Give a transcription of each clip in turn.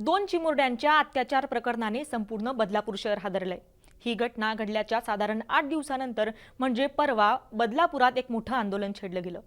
दोन चिमुरड्यांच्या अत्याचार प्रकरणाने संपूर्ण बदलापूर शहर हादरलंय. ही घटना घडल्याच्या साधारण आठ दिवसानंतर म्हणजे परवा बदलापुरात एक मोठं आंदोलन छेडलं गेलं.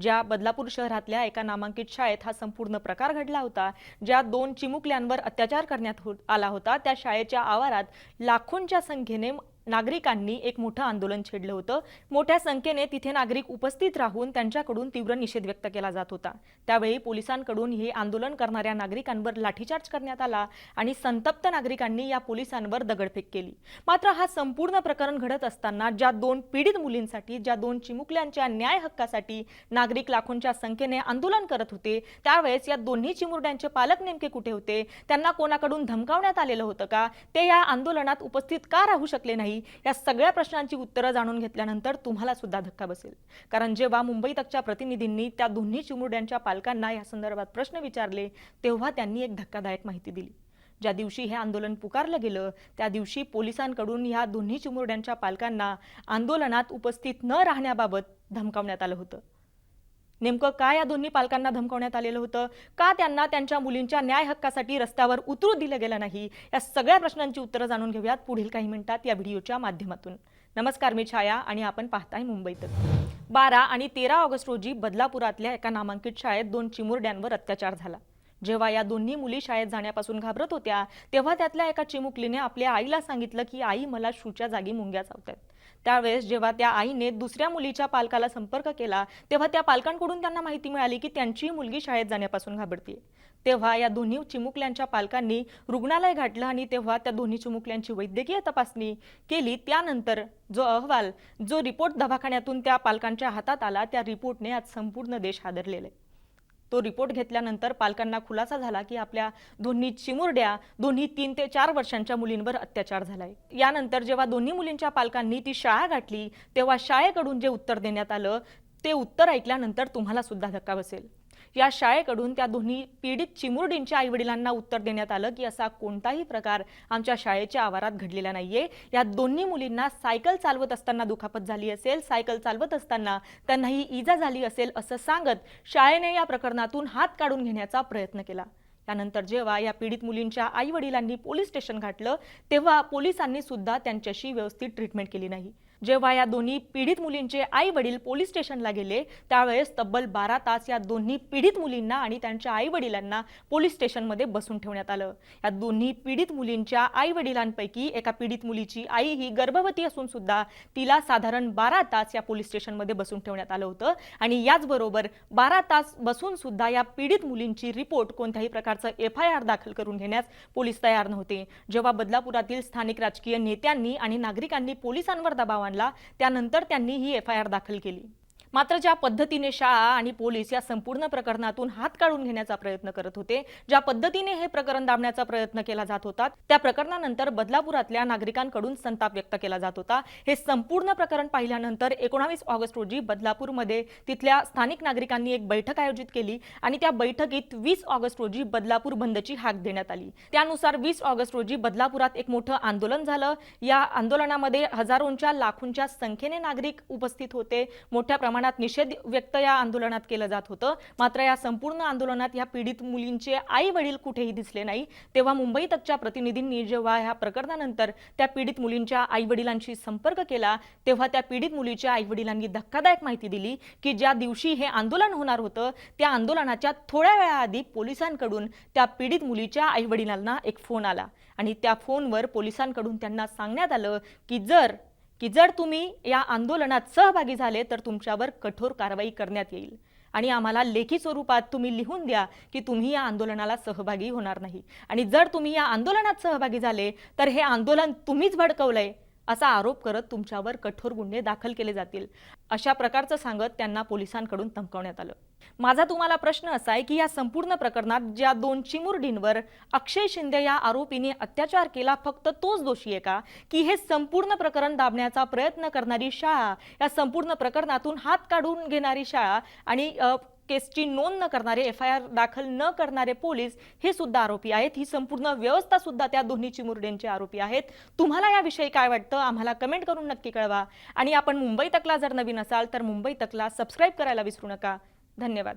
ज्या बदलापूर शहरातल्या एका नामांकित शाळेत हा संपूर्ण प्रकार घडला होता ज्या दोन चिमुकल्यांवर अत्याचार करण्यात हो-, आला होता त्या शाळेच्या आवारात लाखोंच्या संख्येने नागरिकांनी एक मोठं आंदोलन छेडलं होतं. मोठ्या संख्येने तिथे नागरिक उपस्थित राहून त्यांच्याकडून तीव्र निषेध व्यक्त केला जात होता. त्यावेळी पोलिसांकडून हे आंदोलन करणाऱ्या नागरिकांवर लाठीचार्ज करण्यात आला आणि संतप्त नागरिकांनी या पोलिसांवर दगडफेक केली. मात्र हा संपूर्ण प्रकरण घडत असताना ज्या दोन पीडित मुलींसाठी ज्या दोन चिमुकल्यांच्या न्याय हक्कासाठी नागरिक लाखोंच्या संख्येने आंदोलन करत होते त्यावेळेस या दोन्ही चिमुरड्यांचे पालक नेमके कुठे होते त्यांना कोणाकडून धमकावण्यात आलेलं होतं का ते या आंदोलनात उपस्थित का राहू शकले नाही या सगळ्या प्रश्नांची उत्तरं जाणून घेतल्यानंतर तुम्हाला सुद्धा धक्का बसेल. कारण जेव्हा मुंबई तकच्या प्रतिनिधींनी त्या दोन्ही चिमुरड्यांच्या पालकांना या संदर्भात प्रश्न विचारले तेव्हा त्यांनी एक धक्कादायक माहिती दिली. ज्या दिवशी हे आंदोलन पुकारलं गेलं त्या दिवशी पोलिसांकडून या दोन्ही चिमुरड्यांच्या पालकांना आंदोलनात उपस्थित न राहण्याबाबत धमकावण्यात आलं होतं. नेमकं काय या दोन्ही पालकांना धमकवण्यात आलेलं होतं? का त्यांना त्यांच्या मुलींच्या न्याय हक्कासाठी रस्त्यावर उतरू दिलं गेलं नाही? या सगळ्या प्रश्नांची उत्तरं जाणून घेऊयात पुढील काही मिनिटात या व्हिडिओच्या माध्यमातून. नमस्कार मी छाया आणि आपण पाहताय मुंबईत. बारा आणि तेरा ऑगस्ट रोजी बदलापुरातल्या एका नामांकित शाळेत दोन चिमुरड्यांवर अत्याचार झाला. जेव्हा या दोन्ही मुली शाळेत जाण्यापासून घाबरत होत्या तेव्हा त्यातल्या एका चिमुकलीने आपल्या आईला सांगितलं की आई मला शूच्या जागी मुंग्या चावतात त्यावेळेस जेव्हा त्या आईने दुसऱ्या मुलीच्या पालकाला संपर्क केला तेव्हा त्या पालकांकडून त्यांना माहिती मिळाली की त्यांची मुलगी शाळेत जाण्यापासून घाबरते तेव्हा या दोन्ही चिमुकल्यांच्या पालकांनी रुग्णालय गाठलं आणि तेव्हा त्या दोन्ही चिमुकल्यांची वैद्यकीय तपासणी केली. त्यानंतर जो अहवाल जो रिपोर्ट दवाखान्यातून त्या पालकांच्या हातात आला त्या रिपोर्टने आज संपूर्ण देश हादरलेला आहे. तो रिपोर्ट घेतल्यानंतर पालकांना खुलासा झाला की आपल्या दोन्ही चिमुरड्या दोन्ही तीन ते चार वर्षांच्या मुलींवर अत्याचार झालाय. यानंतर जेव्हा दोन्ही मुलींच्या पालकांनी ती शाळा गाठली तेव्हा शाळेकडून जे उत्तर देण्यात आलं ते उत्तर ऐकल्यानंतर तुम्हाला सुद्धा धक्का बसेल. या शाळेकडून त्या दोन्ही पीडित चिमुरडींच्या आईवडिलांना उत्तर देण्यात आलं की असा कोणताही प्रकार आमच्या शाळेच्या आवारात घडलेला नाहीये. या दोन्ही मुलींना सायकल चालवत असताना दुखापत झाली असेल सायकल चालवत असताना त्यांनाही इजा झाली असेल असं सांगत शाळेने या प्रकरणातून हात काढून घेण्याचा प्रयत्न केला. त्यानंतर जेव्हा या पीडित मुलींच्या आई वडिलांनी पोलीस स्टेशन गाठलं तेव्हा पोलिसांनी सुद्धा त्यांच्याशी व्यवस्थित ट्रीटमेंट केली नाही. जेव्हा या दोन्ही पीडित मुलींचे आई वडील पोलीस स्टेशनला गेले त्यावेळेस तब्बल बारा तास या दोन्ही पीडित मुलींना आणि त्यांच्या आई वडिलांना पोलीस स्टेशनमध्ये बसून ठेवण्यात आलं. या दोन्ही पीडित मुलींच्या आई वडिलांपैकी एका पीडित मुलीची आई ही गर्भवती असून सुद्धा तिला साधारण बारा तास या पोलीस स्टेशनमध्ये बसून ठेवण्यात आलं होतं. आणि याचबरोबर बारा तास बसून सुद्धा या पीडित मुलींची रिपोर्ट कोणत्याही प्रकारचं एफ आय आर दाखल करून घेण्यास पोलीस तयार नव्हते. जेव्हा बदलापुरातील स्थानिक राजकीय नेत्यांनी आणि नागरिकांनी पोलिसांवर दबाव मानला. त्यानंतर त्यांनी ही एफ आय आर दाखल केली. मात्र ज्या पद्धतीने शाळा आणि पोलीस या संपूर्ण प्रकरणातून हात काढून घेण्याचा प्रयत्न करत होते ज्या पद्धतीने हे प्रकरण दाबण्याचा प्रयत्न केला जात होता त्या प्रकरणानंतर बदलापुरातल्या नागरिकांकडून संताप व्यक्त केला जात होता. हे संपूर्ण प्रकरण पाहिल्यानंतर एकोणावीस ऑगस्ट रोजी बदलापूरमध्ये तिथल्या स्थानिक नागरिकांनी एक बैठक आयोजित केली आणि त्या बैठकीत वीस ऑगस्ट रोजी बदलापूर बंदची हाक देण्यात आली. त्यानुसार वीस ऑगस्ट रोजी बदलापुरात एक मोठं आंदोलन झालं. या आंदोलनामध्ये हजारोंच्या लाखोंच्या संख्येने नागरिक उपस्थित होते. मोठ्या प्रमाणात निषेध व्यक्त या आंदोलनात केलं जात होतं. मात्र या संपूर्ण आंदोलनात या पीडित मुलींचे आई वडील कुठेही दिसले नाही. तेव्हा मुंबई तकच्या प्रतिनिधींनी जेव्हा ह्या प्रकरणानंतर त्या पीडित मुलींच्या आई वडिलांशी संपर्क केला तेव्हा त्या पीडित मुलीच्या आई वडिलांनी धक्कादायक माहिती दिली की ज्या दिवशी हे आंदोलन होणार होतं त्या आंदोलनाच्या थोड्या वेळाआधी पोलिसांकडून त्या पीडित मुलीच्या आई वडिलांना एक फोन आला. आणि त्या फोनवर पोलिसांकडून त्यांना सांगण्यात आलं की जर की जर तुम्ही या आंदोलनात सहभागी झाले तर तुमच्यावर कठोर कारवाई करण्यात येईल. आणि आम्हाला लेखी स्वरूपात तुम्ही लिहून द्या की तुम्ही या आंदोलनाला सहभागी होणार नाही. आणि जर तुम्ही या आंदोलनात सहभागी झाले तर हे आंदोलन तुम्हीच भडकवलंय असा आरोप करत तुमच्यावर कठोर गुन्हे दाखल केले जातील. अशा प्रकारचं सांगत त्यांना पोलिसांकडून थमकवण्यात आलं. माझा तुम्हाला प्रश्न असा आहे की या संपूर्ण प्रकरणात ज्या दोन चिमुरडींवर अक्षय शिंदे या आरोपीने अत्याचार केला फक्त तोच दोषी आहे का? की हे संपूर्ण प्रकरण दाबण्याचा प्रयत्न करणारी शाळा या संपूर्ण प्रकरणातून हात काढून घेणारी शाळा आणि केसची नोंद न करणारे एफ आय आर दाखल न करणारे पोलीस हे सुद्धा आरोपी आहेत. ही संपूर्ण व्यवस्था सुद्धा त्या दोन्ही चिमुरड्यांचे आरोपी आहेत. तुम्हाला याविषयी काय वाटतं? आम्हाला कमेंट करून नक्की कळवा. आणि आपण मुंबई तकला जर नवीन असाल तर मुंबई तकला सबस्क्राईब करायला विसरू नका. धन्यवाद.